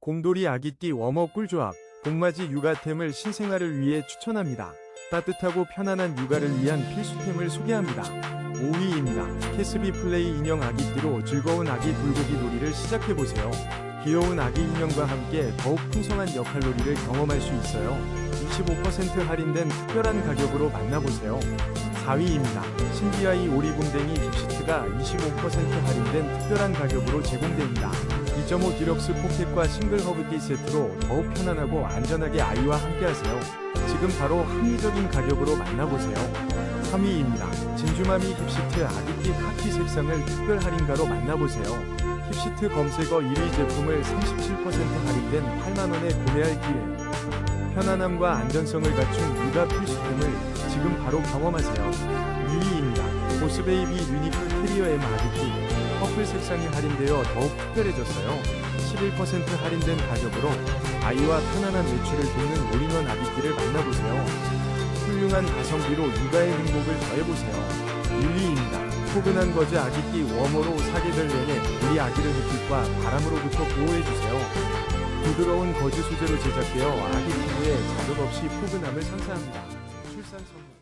곰돌이 아기띠 워머 꿀조합, 봄맞이 육아템을 신생아를 위해 추천합니다. 따뜻하고 편안한 육아를 위한 필수템을 소개합니다. 5위입니다. 캐스비 플레이 인형 아기띠로 즐거운 아기 불고기 놀이를 시작해보세요. 귀여운 아기 인형과 함께 더욱 풍성한 역할놀이를 경험할 수 있어요. 25% 할인된 특별한 가격으로 만나보세요. 4위입니다. 신비아이 오리궁뎅이 립시트가 25% 할인된 특별한 가격으로 제공됩니다. 2.5 디럭스 포켓과 싱글 허브티 세트로 더욱 편안하고 안전하게 아이와 함께하세요. 지금 바로 합리적인 가격으로 만나보세요. 3위입니다. 진주마미 힙시트 아기띠 카키 색상을 특별 할인가로 만나보세요. 힙시트 검색어 1위 제품을 37% 할인된 8만원에 구매할 기회. 편안함과 안전성을 갖춘 육아 필수템을 지금 바로 경험하세요. 2위입니다. 보스베이비 유니크 캐리어 M 아기띠 퍼플 색상이 할인되어 더욱 특별해졌어요. 11% 할인된 가격으로 아이와 편안한 외출을 돕는 올인원 아기띠를 만나보세요. 훌륭한 가성비로 육아의 행복을 더해보세요. 1위입니다. 포근한 거즈 아기띠 웜으로 사계절 내내 우리 아기를 햇빛과 바람으로부터 보호해주세요. 부드러운 거즈 소재로 제작되어 아기 피부에 자극 없이 포근함을 선사합니다. 출산 선물